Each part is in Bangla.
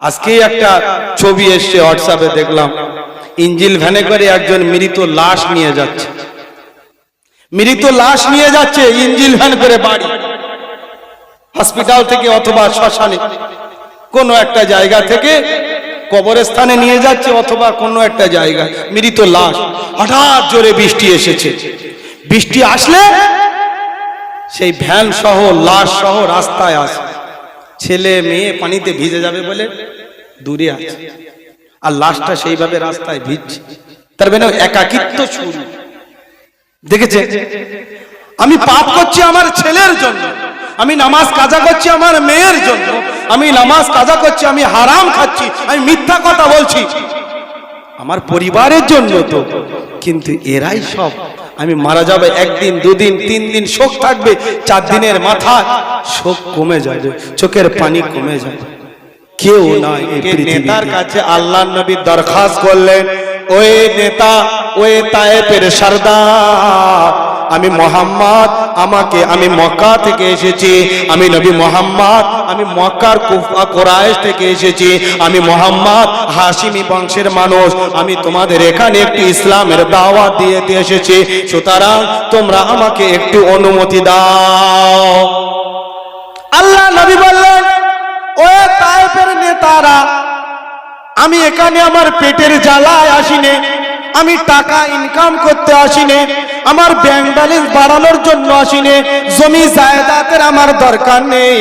আজকে একটা ছবি এসছে হোয়াটসঅ্যাপে দেখলাম। ইঞ্জিল ভ্যানে করে একজন মৃত লাশ নিয়ে যাচ্ছে। মৃত লাশ নিয়ে যাচ্ছে ইঞ্জিল ভ্যান করে বাড়ি। হসপিটাল থেকে অথবা শ্মশানে। কোনো একটা জায়গা থেকে কবরস্থানে নিয়ে যাচ্ছে অথবা কোনো একটা জায়গা মৃত লাশ। হঠাৎ জোরে বৃষ্টি এসেছে। বৃষ্টি আসলে সেই ভ্যান সহ লাশ সহ রাস্তায় আসে। ছেলে মেয়ে পানিতে ভিজে যাবে বলে দূরে আছে। আর লাশটা সেইভাবে রাস্তায় ভিজছে। তার মানে একাকিত্ব শুরু। দেখেছে? আমি পাপ করছি আমার ছেলের জন্য। আমি নামাজ কাজা করছি আমার মেয়ের জন্য। আমি নামাজ কাজা করছি, আমি হারাম খাচ্ছি, আমি মিথ্যা কথা বলছি। আমার পরিবারের জন্য তো, কিন্তু এরাই সব। আমি মারা যাবে একদিন দুদিন তিন দিন শোক থাকবে চার দিনের মাথা শোক কমে যাবে চোখের পানি কমে যাবে। কেউ নয় নেতার কাছে আল্লাহ নবী দরখাস্ত করলেন ওই নেতা ওই পেরে সর্দার আমি মোহাম্মদ, আমাকে আমি মক্কা থেকে এসেছি। আমি নবী মোহাম্মদ, আমি মক্কার কুফা কোরাইশ থেকে এসেছি। আমি মোহাম্মদ হাসিমি বংশের মানুষ। আমি তোমাদের এখানে একটি ইসলামের দাওয়াত দিয়ে এসেছি। সুতরাং তোমরা আমাকে একটু অনুমতি দাও। আল্লাহ নবী বললেন ও তাইফের নেতারা, আমি এখানে আমার পেটের জ্বালায় আসিনি। আমি টাকা ইনকাম করতে আসিনি, আমার ব্যাংক ব্যালেন্স বাড়ানোর জন্য আসিনি, জমি জায়দাতের আমার দরকার নেই।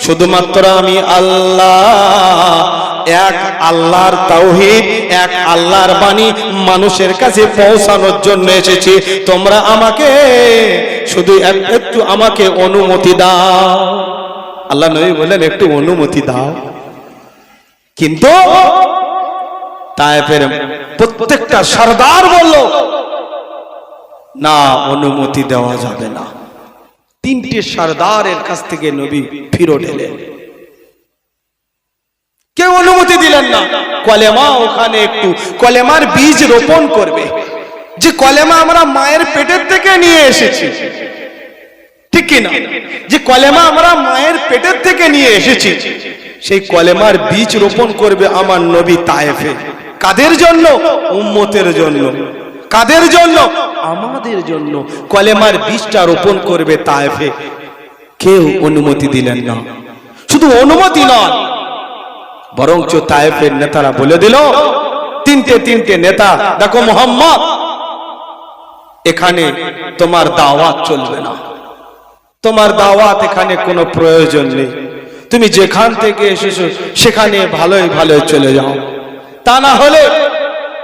শুধুমাত্র আমি আল্লাহ, এক আল্লাহর তাওহীদ এক আল্লাহর বাণী মানুষের কাছে পৌঁছানোর জন্য এসেছি। তোমরা আমাকে শুধু একটু আমাকে অনুমতি দাও। আল্লাহ নবী বললেন, একটু অনুমতি দাও। কিন্তু তায়েফের প্রত্যেকটা সর্দার বলল, না, অনুমতি দেওয়া যাবে না। তিনটে সর্দারের কাছ থেকে নবী ফিরত এলেন। কেউ অনুমতি দিলেন না। কলেমা ওখানে একটু, কলেমার বীজ রোপণ করবে। যে কলেমা আমরা মায়ের পেটের থেকে নিয়ে এসেছি। ঠিক কিনা? যে কলেমা আমরা মায়ের পেটের থেকে নিয়ে এসেছি, সেই কলেমার বীজ রোপণ করবে আমার নবী তায়েফে। কাদের জন্য? উম্মতের জন্য। কাদের জন্য? আমাদের জন্য। কলেমার বীজটা রোপণ করবে তায়েফে। কেউ অনুমতি দিলেন না। শুধু অনুমতি নয়, বরঞ্চ তায়েফের নেতারা বলে দিল, তিনটে তিনটে নেতা, দেখো মোহাম্মদ, এখানে তোমার দাওয়াত চলবে না। তোমার দাওয়াত এখানে কোনো প্রয়োজন নেই। তুমি যেখান থেকে এসেছ, সেখানে ভালোই ভালোই চলে যাও। তা না হলে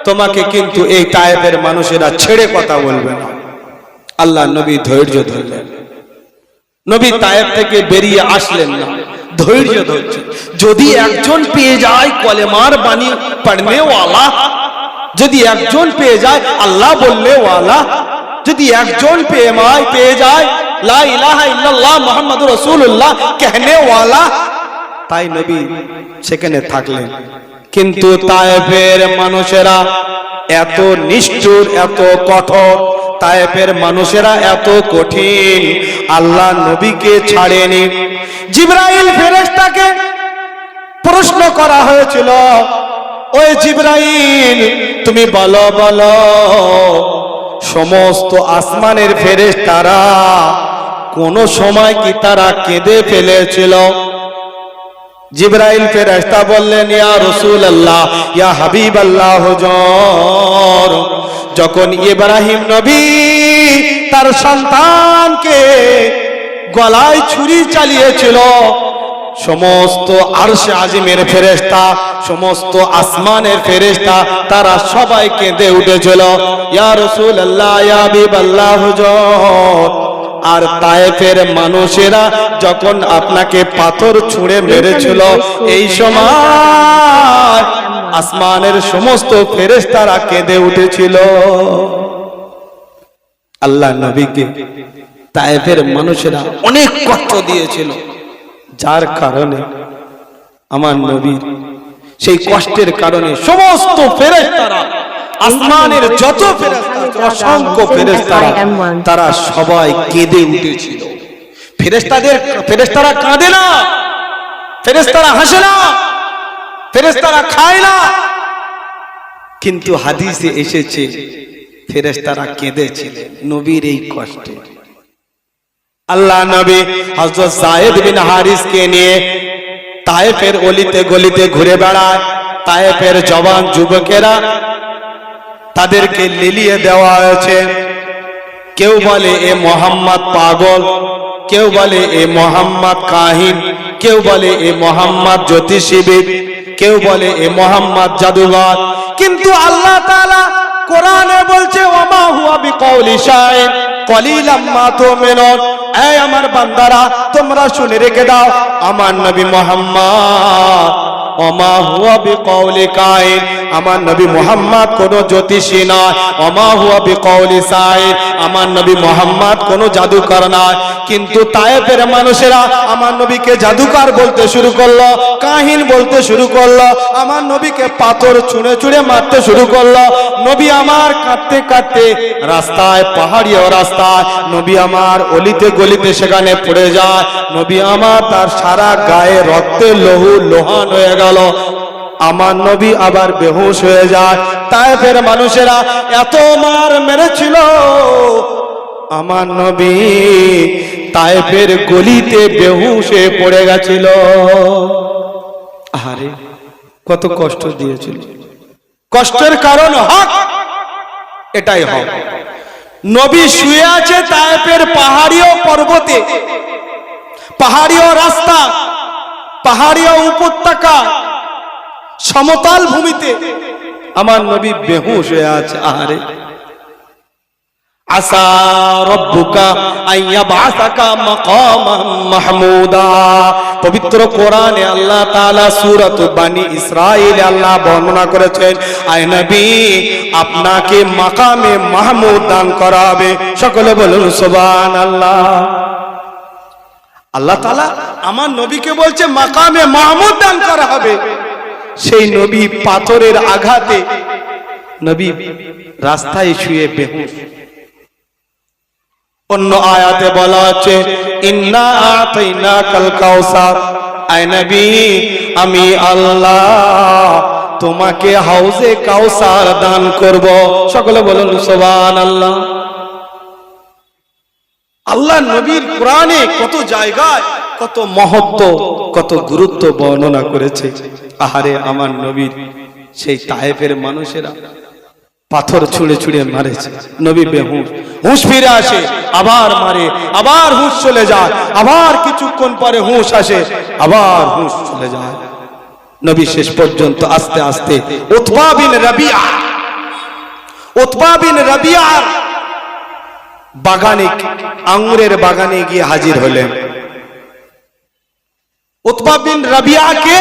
তোমাকে কিন্তু এই তায়েবের মানুষেরা ছেড়ে কথা বলবে না আল্লাহ নবী ধৈর্য ধরলেন নবী তায়েব থেকে বেরিয়ে আসলেন না ধৈর্য ধরছে যদি একজন পেয়ে যায় কলেমার বাণী পড়নে ওয়ালা যদি একজন পেয়ে যায় আল্লাহ বললে ওয়ালা যদি একজন পেয়ে মায় পেয়ে যায় লা ইলাহা ইল্লাল্লাহ মুহাম্মাদুর রাসূলুল্লাহ कहने ওয়ালা তাই নবী সেখানে থাকলেন কিন্তু তায়েফের মানুষেরা এত নিষ্ঠুর, এত কঠোর। তায়েফের মানুষেরা এত কঠিন। আল্লাহ নবীকে ছাড়েনি। জিব্রাইল ফেরেশতাকে প্রশ্ন করা হয়েছিল, ওই জিব্রাইল, তুমি বলো বলো, সমস্ত আসমানের ফেরেশতারা কোন সময় কি তারা কেঁদে ফেলেছিল? জিব্রাইল ফেরেশতা বললেন, ইয়া রসুল আল্লাহ ইয়া হাবিবাল্লাহ হুজুর যখন ইব্রাহিম নবী তার সন্তানকে গলায় ছুরি চালিয়েছিল, সমস্ত আরশে আজিমের ফেরেশতা, সমস্ত আসমানের ফেরেশতা, তারা সবাই কেঁদে উঠেছিল, ইয়া রসুল আল্লাহ ইয়া হাবিবাল্লাহ হুজুর আর তায়েফের মানুষেরা যখন আপনাকে পাথর ছুঁড়ে মেরেছিল, এই সময় আসমানের সমস্ত ফেরেশতারা কেঁদে উঠেছিল। আল্লাহ নবীকে তায়েফের মানুষেরা অনেক কষ্ট দিয়েছিল। যার কারণে আমার নবীর সেই কষ্টের কারণে সমস্ত ফেরেশতারা আসমানের যত ফেরেশতা আছে, অসংখ্য ফেরেশতারা তারা সবাই কেঁদে উঠেছিল। ফেরেশতাদের ফেরেশতারা কাঁদে না ফেরেশতারা হাসে না ফেরেস্তারা খায় না। কিন্তু হাদিসে এসেছে ফেরেস্তারা কেঁদেছিলেন নবীর এই কষ্টে। আল্লাহ নবী হযরত জায়েদ বিন হারিসকে নিয়ে তায়েফের অলিতে গলিতে ঘুরে বেড়ায় তায়েফের জওয়ান যুবকেরা তাদেরকে লিলিয়ে দেওয়া হয়েছে। কেউ বলে, এ মোহাম্মদ পাগল। কেউ বলে, এ মোহাম্মদ কাহিন কেউ বলে, এ মোহাম্মদ জ্যোতিষীবিদ। কেউ বলে, এ মোহাম্মদ জাদুঘর। কিন্তু আল্লাহ তাআলা কোরআনে বলছে ওমা হুয়া বিকাউলি শাইন কলিলাম মা তুমিনুন। এই আমার বান্দারা, তোমরা শুনে রেখে দাও, আমার নবী মোহাম্মদ ওমা হুয়া বিকাউলি কাইন। আমার নবী মোহাম্মদ কোন জ্যোতিষী নয়। ওমা হুয়া বিকাউলি সাইন। আমার নবী মোহাম্মদ কোন জাদুকর নয়। কিন্তু তায়েফের মানুষেরা আমার নবীকে জাদুকর বলতে শুরু করল, কাহিন বলতে শুরু করল, আমার নবীকে পাথর ছুঁড়ে ছুঁড়ে মারতে শুরু করল। নবী আমার কাঁদতে কাঁদতে রাস্তায় পাহাড়ি ও রাস্তায়, নবী আমার অলিতে গলিতে সেখানে পড়ে যায়। নবী আমার তার সারা গায়ে রক্তে লহু, লোহান হয়ে গেল। আমার নবী আবার বেহুশ হয়ে যায়। তাইফের মানুষেরা এত মার মেরেছিল। আমার নবী তাইফের গলিতে বেহুশ পড়ে গেছিল। আরে কত কষ্ট দিয়েছিল। কষ্টের কারণ হক, এটাই হক। নবী শুয়ে আছে তায়েফের পাহাড়ীয় পর্বতে। পাহাড়ীয় রাস্তা। পাহাড়ীয় উপত্যকা, সমতল ভূমিতে আমার নবী বেহুশ হয়ে আছে, আহারে। আসা রব্বুকা আইয়া বাসাকা মাকামান মাহমুদা। পবিত্র কোরআনে আল্লাহ তাআলা সূরাত বানি ইসরাইল আল্লাহ বর্ণনা করেছেন, আয় নবী, আপনাকে মাকামে মাহমুদ দান করা হবে। সকলে বলুন, সুবহানাল্লাহ। আল্লাহ তাআলা আমার নবীকে বলছে, মাকামে মাহমুদ দান করা হবে। সেই নবী পাথরের আঘাতে নবী রাস্তায় শুয়ে বেহুশ। অন্য আয়াতে বলা আছে আমি আল্লাহ তোমাকে হাউজে কাউসার দান করব। সকলে বলুন, সুবহানাল্লাহ। আল্লাহ নবীর কোরআনে কত জায়গায় কত মহত্ব, কত গুরুত্ব বর্ণনা করেছে। আহারে আমার নবীর সেই তায়েফের মানুষেরা পাথর ছুঁড়ে ছুঁড়ে মারেছে। নবী বেহুশ, হুঁশ ফিরে আসে, আবার মারে, আবার হুঁশ চলে যায়, আবার কিছুক্ষণ পরে হুঁশ আসে, আবার হুঁশ চলে যায়। নবী শেষ পর্যন্ত আস্তে আস্তে, Utba bin Rabia, Utba bin রাবিয়ার বাগানে আঙ্গুরের বাগানে গিয়ে হাজির হলেন। বিন রাবিয়াকে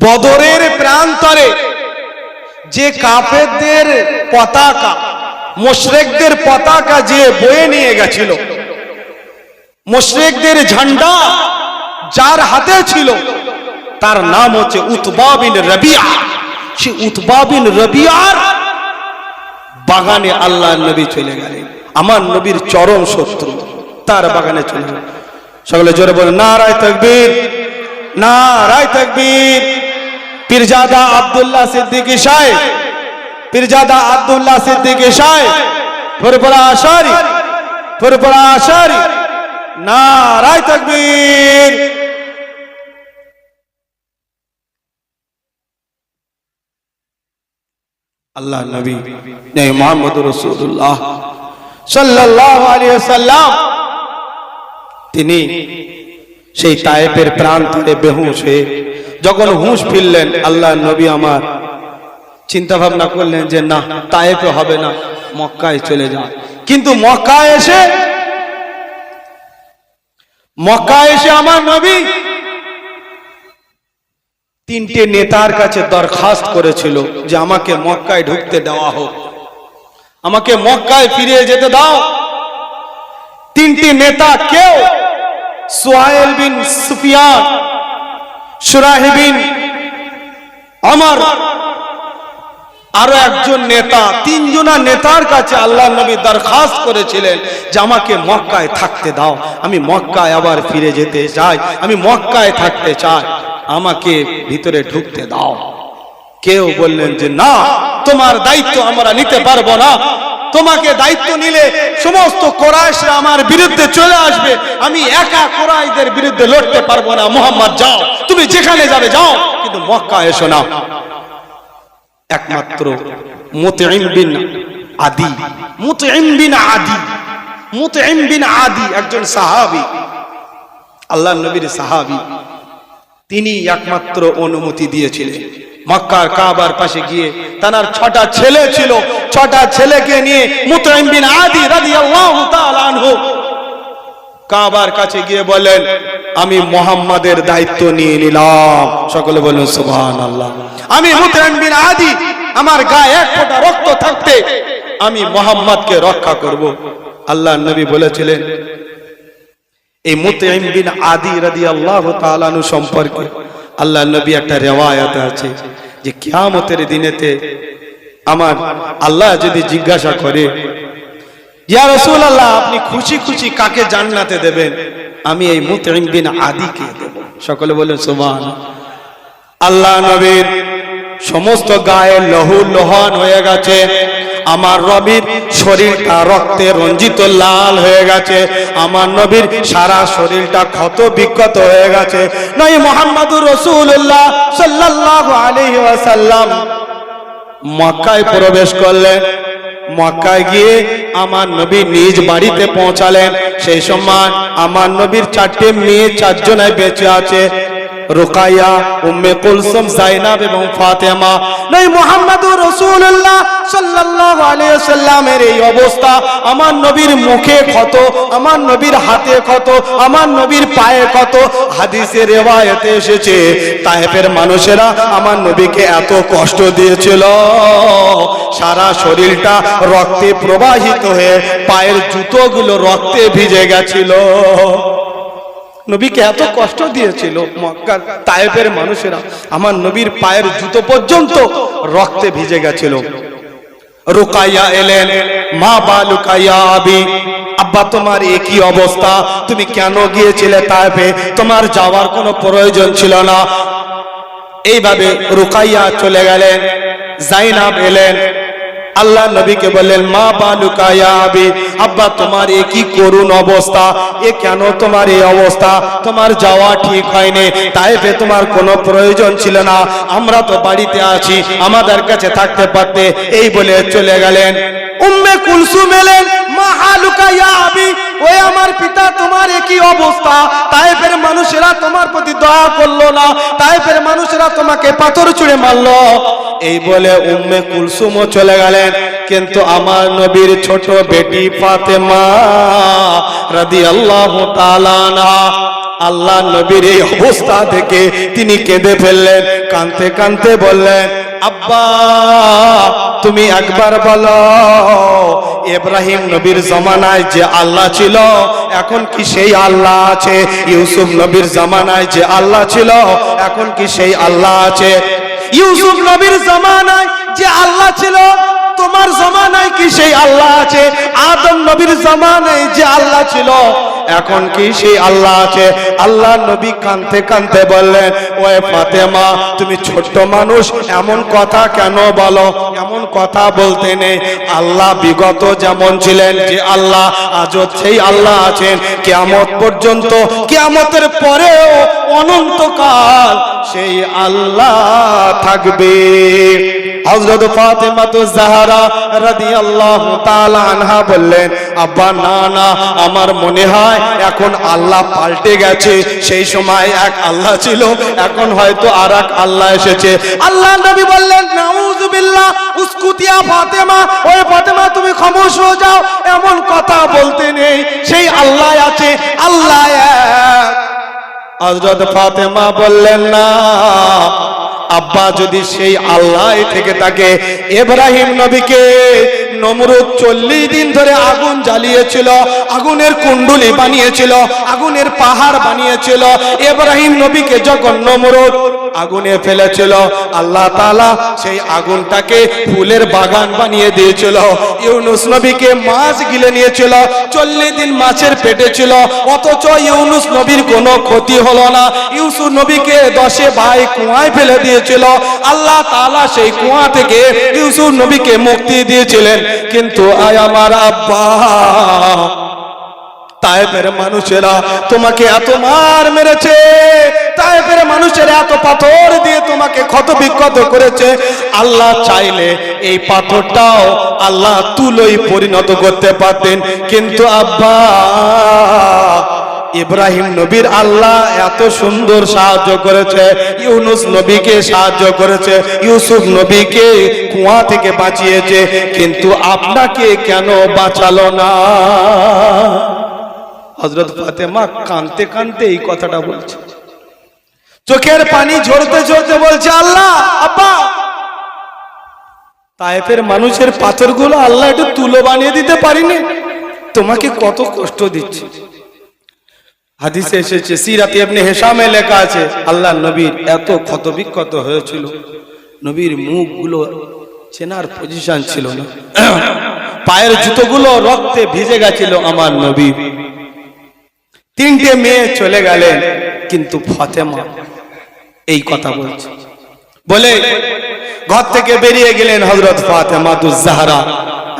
বদরের প্রান্তরে যে কাফেরদের পতাকা, মোশরেকদের পতাকা যে বয়ে নিয়ে গেছিল, মোশরেকদের ঝান্ডা যার হাতে ছিল, তার নাম হচ্ছে উতবা বিন রবিয়া। সে উতবা বিন রবিয়ার বাগানে আল্লাহ নবী চলে গেলেন। আমার নবীর চরম শত্রু, তার বাগানে চলে গেল সকলে জোরে বলে না রায় তকবীর না রায় তকবীর। পীরজাদা আব্দুল্লাহ সিদ্দিকী সাহেব, পীরজাদা আব্দুল্লাহ সিদ্দিকী সাহেব, ফুরফুরা আশারি ফুরফুরা আশারি না রায় তকবীর। আল্লাহ নবী নেই মোহাম্মদ রসুল্লাহ সাল্লাল্লাহু আলাইহি সাল্লাম তিনি সেই তায়েফের প্রান্তরে বেহুশ হয়ে যখন হুঁশ ফিরলেন, আল্লাহ নবী আমার চিন্তা ভাবনা করলেন যে, না, তায়েফে হবে না, মক্কায় চলে যান। কিন্তু মক্কায় এসে মক্কায় এসে আমার নবী তিনটে নেতার কাছে দরখাস্ত করেছিল যে আমাকে মক্কায় ঢুকতে দেওয়া হোক। আমাকে মক্কায় ফিরে যেতে দাও। তিনটি নেতা কেউ? সোহাইল বিন সুফিয়ান সুরাহিবিন আমার আরও একজন নেতা তিনজনা নেতার কাছে আল্লাহ নবী দরখাস্ত করেছিলেন যে আমাকে মক্কায় থাকতে দাও। আমি মক্কায় আবার ফিরে যেতে চাই, আমি মক্কায় থাকতে চাই। আমাকে ভিতরে ঢুকতে দাও। কেউ বললেন যে, না, তোমার দায়িত্ব আমরা নিতে পারব না। তোমাকে দায়িত্ব নিলে সমস্ত কোরআশরা আমার বিরুদ্ধে চলে আসবে। আমি একা কোরআশদের বিরুদ্ধে লড়তে পারব না। মোহাম্মদ, যাও। তুমি যেখানে যাবে, যাও। কিন্তু মক্কা এসো না। একমাত্র আদি। আদি। আদি একজন সাহাবী। আল্লাহ নবীর সাহাবি। তিনি একমাত্র অনুমতি দিয়েছিলেন। মক্কার কাবার পাশে গিয়ে তার ছটা ছেলে ছিল। ছটা ছেলেকে নিয়ে মুতঈম বিন আদি রাদিয়াল্লাহু তাআলা আনহু কাবার কাছে গিয়ে বলেন, আমি মোহাম্মদের দায়িত্ব নিয়ে নিলাম। সকলে বলুন সুবহানাল্লাহ। আমি মুতঈম বিন আদি, আমার গায়ে এক ফোঁটা রক্ত থাকতে আমি মোহাম্মদকে রক্ষা করব। আল্লাহ নবী বলেছিলেন, এই মুতঈম বিন আদি রাদিয়াল্লাহু তাআলা আনহু সম্পর্কে আল্লাহ নবী একটা রেওয়ায়াত আছে যে, কিয়ামতের দিনেতে আমার আল্লাহ যদি জিজ্ঞাসা করে ইয়া রসুল রাসূলুল্লাহ, আপনি খুশি খুশি কাকে জান্নাতে দেবেন? আমি এই মুতঈম বিন আদিকে সকলে বলে সুবহান আল্লাহ নবীর সমস্ত গায়ে লহু লোহান হয়ে গেছে। আমার রবির শরীরটা রক্তে রঞ্জিত লাল হয়ে গেছে। আমার নবীর সারা শরীরটা ক্ষত বিক্ষত হয়ে গেছে। নয় মোহাম্মদুর রসুল্লাহ সাল্লাল্লাহু আলাইহি ওয়াসাল্লাম মক্কায় প্রবেশ করলেন। মক্কায় গিয়ে আমার নবী নিজ বাড়িতে পৌঁছালেন। সেই সময় আমার নবীর চারটে মেয়ে চারজনায় বেঁচে আছে। রুকাইয়া, উম্মে কুলসুম, জাইনাব এবং ফাতেমা। নই মুহাম্মাদুর রাসূলুল্লাহ সাল্লাল্লাহু আলাইহি সাল্লামের এই অবস্থা, আমার নবীর মুখে ক্ষত, আমার নবীর হাতে ক্ষত, আমার নবীর পায়ে ক্ষত, হাদিসে রিওয়ায়াতে এসেছে, তায়েফের মানুষেরা আমার নবীকে এত কষ্ট দিয়েছিল। সারা শরীরটা রক্তে প্রবাহিত হয়ে, পায়ের জুতোগুলো রক্তে ভিজে গেছিল। নবীকে এত কষ্ট দিয়েছিল মক্কার তায়েবের মানুষেরা, আমার নবীর পায়ের জুতো পর্যন্ত রক্তে ভিজে গেছিল। রুকাইয়া এলেন, মা বা লুকাইয়া আবি, আব্বা তোমার একই অবস্থা? তুমি কেন গিয়েছিলে তাইফে তোমার যাওয়ার কোনো প্রয়োজন ছিল না। এইভাবে রুকাইয়া চলে গেলেন, জাইনাব এলেন আল্লাহ নবীকে বললেন, মা বালুকায়া আবি, আব্বা তোমার এ কি করুণ অবস্থা? এ কেন তোমার এই অবস্থা? তোমার যাওয়া ঠিক হয়নি, তাইফে তোমার কোনো প্রয়োজন ছিল না। আমরা তো বাড়িতে আছি, আমাদের কাছে থাকতে পারতে। এই বলে চলে গেলেন। উম্মে কুলসুম এলেন, মা হালুকায়া আবি ওই আমার পিতা, তোমার একই অবস্থা। তাইফের মানুষেরা তোমার প্রতি দয়া করল না। তাইফের মানুষেরা তোমাকে পাথর ছুঁড়ে মারলো। এই বলে উম্মে কুলসুমও চলে গেলেন। কিন্তু আমার নবীর ছোট বেটি ফাতেমা রাদিয়াল্লাহু তাআলা আনহা আল্লাহ নবীর এই অবস্থা থেকে তিনি কেঁদে ফেললেন কানতে কানতে বললেন আব্বা, তুমি একবার বলো, ইব্রাহিম নবীর জমানায় যে আল্লাহ ছিল, এখন কি সেই আল্লাহ আছে? ইউসুফ নবীর জমানায় যে আল্লাহ ছিল, এখন কি সেই আল্লাহ আছে? ইউসুফ নবীর জমানায় যে আল্লাহ ছিল, তোমার জমানায় কি সেই আল্লাহ আছে? আদম নবীর জমানায় যে আল্লাহ ছিল এখন কি সেই আল্লাহ আছে? আল্লাহ নবী কানতে কানতে বললেন ওই ফাতেমা, তুমি ছোট্ট মানুষ, এমন কথা কেন বলো? এমন কথা বলতে নেই। আল্লাহ বিগত যেমন ছিলেন, যে আল্লাহ আজও সেই আল্লাহ আছেন। কেয়ামত পর্যন্ত, কেয়ামতের পরেও অনন্তকাল সেই আল্লাহ থাকবে। হযরত ফাতেমা তো জাহরা রাদিয়াল্লাহু তাআলা আনহা বললেন, আব্বা, না না, আমার মনে হয় এখন আল্লাহ পাল্টে গেছে। সেই সময় এক আল্লাহ ছিল, এখন হয়তো আর এক আল্লাহ এসেছে। আল্লাহ নবী বললেন ফাতেমা ফাতেমা, তুমি যাও, এমন কথা বলতে নেই। সেই আল্লাহ আছে, আল্লাহ ফাতেমা বললেন, না আব্বা যদি সেই আল্লাহ থেকে থাকে, এব্রাহিম নবীকে নমরুদ চল্লিশ দিন ধরে আগুন জ্বালিয়েছিল, আগুনের কুণ্ডুলি বানিয়েছিল, আগুনের পাহাড় বানিয়েছিল। এব্রাহিম নবীকে যখন নমরুদ আগুনে ফেলেছিল। আল্লাহ তাআলা সেই আগুনটাকে ফুলের বাগান বানিয়ে দিয়েছিল। ইউনুস নবীকে মাছ গিলে নিয়েছিল। চল্লিশ দিন মাছের পেটে ছিল। অথচ ইউনুস নবীর কোনো ক্ষতি হলো না। ইউসুফ নবীকে দশে ভাই কুয়ায় ফেলে দিয়েছিল। আল্লাহ তালা সেই কুয়া থেকে ইউসুফ নবীকে মুক্তি দিয়েছিলেন। কিন্তু আয় আমার আব্বা তাইফের মানুষেরা তোমাকে এত মার মেরেছে তাইফের মানুষেরা এত পাথর দিয়ে তোমাকে ক্ষত বিক্ষত করেছে। আল্লাহ চাইলে এই পাথরটাও আল্লাহ তুলোই পরিণত করতে পারতেন। কিন্তু আব্বা, ইব্রাহিম নবীর আল্লাহ এত সুন্দর সাহায্য করেছে, ইউনুস নবীকে সাহায্য করেছে, ইউসুফ নবীকে কুয়া থেকে বাঁচিয়েছে। কিন্তু আপনাকে কেন বাঁচালো না? হজরত ফাতেমা কানতে কানতে এই কথাটা বলছে। চোখের পানি ঝরতে ঝরতে বলছে আল্লাহ আব্বা! তাইফের মানুষের পাথরগুলো আল্লাহ একটু তুলো বানিয়ে দিতে পারিনি। তোমাকে কত কষ্ট দিচ্ছে। হাদিসে এসেছে সিরাতে আপনি হেসামে লেখা আছে আল্লাহ নবীর এত ক্ষত বিক্ষত হয়েছিল। নবীর মুখগুলো চেনার পজিশন ছিল না। পায়ের জুতোগুলো রক্তে ভিজে গেছিল আমার নবী। তিনটে মেয়ে চলে গেলেন কিন্তু ফতেমা এই কথা বলছে। বলে, ঘর থেকে বেরিয়ে গেলেন হজরত ফাতেমা জাহরা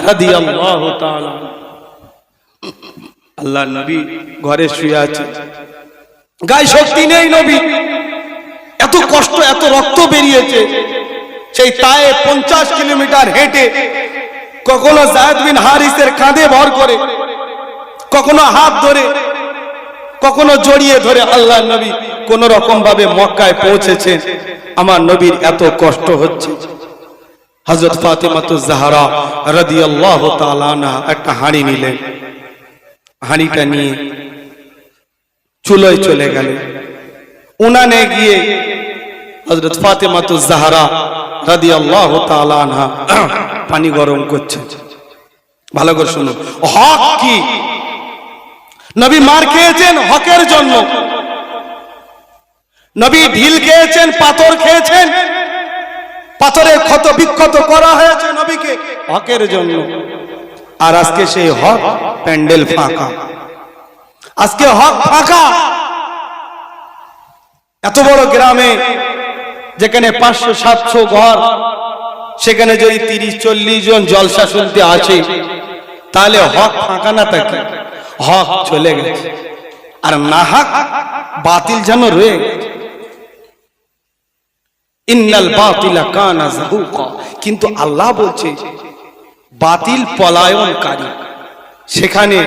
রাদিয়াল্লাহু তাআলা। আল্লাহ নবী ঘরে শুয়ে আছে। গায়ে শক্তি নেই নবী। এত কষ্ট, এত রক্ত বেরিয়েছে। সেই তায়ে পঞ্চাশ কিলোমিটার হেঁটে কখনো জায়দ বিন হারিসের কাঁধে ভর করে, কখনো হাত ধরে কখনো জড়িয়ে ধরে আল্লাহ নবী কোন রকম ভাবে মক্কায় পৌঁছেছে আমার নবীর এত কষ্ট হচ্ছে। হজরত ফাতেমাতু জাহরা রাদিয়াল্লাহু তাআলা আনহা একটা হাঁড়ি নিলেন। হাঁড়িটা নিয়ে চুলোয় চলে গেলেন। উনানে গিয়ে হজরত ফাতেমাতু জাহরা রাদিয়াল্লাহু তাআলা আনহা পানি গরম করছে ভালো করে শুনুন। হক কি? নবী মার খেয়েছেন হকের জন্য। নবী ঢিল খেয়েছেন, পাথর খেয়েছেন। পাথরের ক্ষত বিক্ষত করা হয়েছে নবীকে হকের জন্য। আর আজকে সেই হক প্যান্ডেল ফাঁকা। আজকে হক ফাঁকা। এত বড় গ্রামে যেখানে পাঁচশো, সাতশো ঘর, সেখানে যদি তিরিশ, চল্লিশ জন জলসা শুনতে আছে, তাহলে হক ফাঁকা না থাকে হক চলে গেছে। আর না হক, বাতিল যেন রয়ে কিন্তু আল্লাহ বলছে, বাতিল পলায়নকারী, সেখানে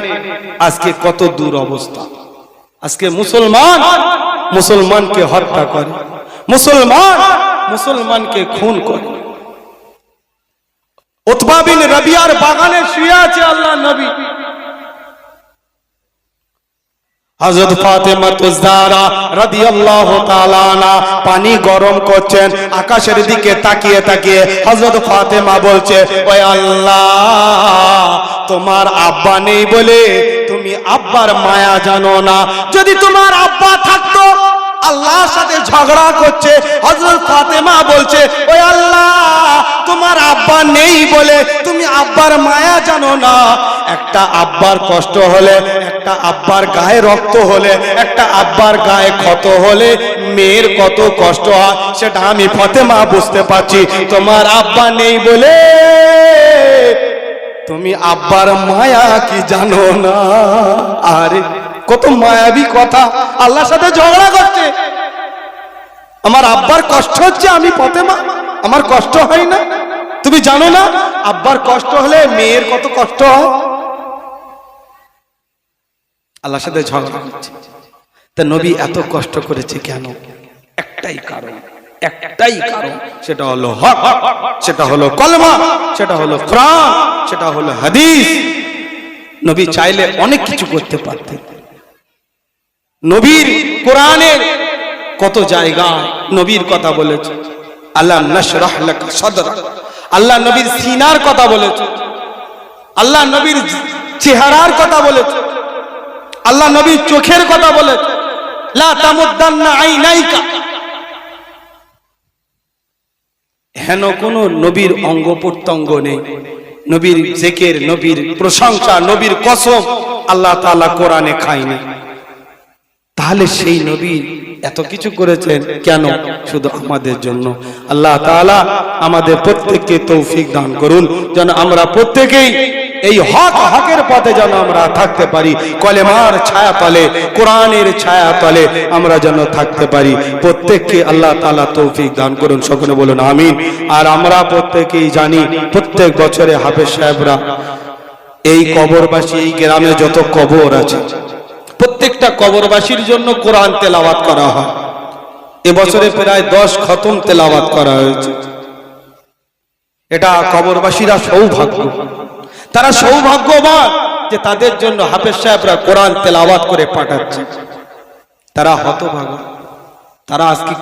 আজকে কত দূর অবস্থা। আজকে মুসলমান মুসলমানকে হত্যা করে, মুসলমান মুসলমানকে খুন করে। উতবা বিন রবিয়ার বাগানে শুয়ে আছে আল্লাহ নবী। হযরত ফাতেমা তুজদারা রাদিয়াল্লাহু তাআলা না পানি গরম করছেন, আকাশের দিকে তাকিয়ে তাকিয়ে হযরত ফাতেমা বলছে, ওই আল্লাহ, তোমার আব্বা নেই বলে তুমি আব্বার মায়া জানো না। যদি তোমার আব্বা থাকতো আল্লাহর সাথে ঝগড়া করছে। হযরত ফাতেমা বলছে, ওই আল্লাহ, তোমার আব্বা নেই বলে তুমি আব্বার মায়া জানো না। একটা আব্বার কষ্ট হলে, একটা আব্বার গায়ে রক্ত হলে, একটা আব্বার গায়ে ক্ষত হলে মেয়ের কত কষ্ট হয়, সেটা আমি ফতেমা বুঝতে পারছি। তোমার আব্বা নেই বলে তুমি আব্বার মায়া কি জানো না? আরে কত মায়াবী কথা। আল্লাহর সাথে ঝগড়া করছে। আমার আব্বার কষ্ট হচ্ছে, আমি ফতেমা আমার কষ্ট হয় না। তুমি জানো না, আব্বার কষ্ট হলে মেয়ের কত কষ্ট আল্লাহর সাথে ঝগড়া করছে। তা নবী এত কষ্ট করেছে কেন? একটাই কারণ একটাই কারণ, সেটা হলো হক, সেটা হলো কলমা, সেটা হলো কোরআন, সেটা হলো হাদিস। নবী চাইলে অনেক কিছু করতে পারতেন। নবীর কোরআনের কত জায়গা নবীর কথা বলেছে। আল্লাহ নশরাহ আল্লাহ নবীর সিনার কথা বলেছে। আল্লাহ নবীর চেহারার কথা বলেছে। আল্লাহ নবীর চোখের কথা বলেছে। হেন কোনো নবীর অঙ্গ প্রত্যঙ্গ নেই। নবীর জেকের, নবীর প্রশংসা, নবীর কসম আল্লাহ তাআলা কোরআনে খায়নি তাহলে সেই নবী এত কিছু করেছেন কেন? শুধু আমাদের জন্য। আল্লাহ তাআলা আমাদের প্রত্যেককে তৌফিক দান করুন। যেন আমরা প্রত্যেকেই এই হক হকের পথে যেন আমরা থাকতে পারি। কলেমার ছায়া তলে কোরআনের ছায়া তলে আমরা যেন থাকতে পারি। প্রত্যেককে আল্লাহ তাআলা তৌফিক দান করুন। সকলে বলুন আমিন। আর আমরা প্রত্যেকেই জানি, প্রত্যেক বছরে হাফেজ সাহেবরা এই কবরবাসী, এই গ্রামে যত কবর আছে প্রত্যেকটা কবরবাসীর জন্য কোরআন তেলাওয়াত করা হয়। এবছরে প্রায় দশ খতম তেলাওয়াত করা হয়েছে। এটা কবরবাসীরা সৌভাগ্য। তারা সৌভাগ্যবান যে তাদের জন্য হাফেজ সাহেবরা কোরআন তেলাওয়াত করে পাঠাচ্ছে। তারা হতভাগা। তারা আজকে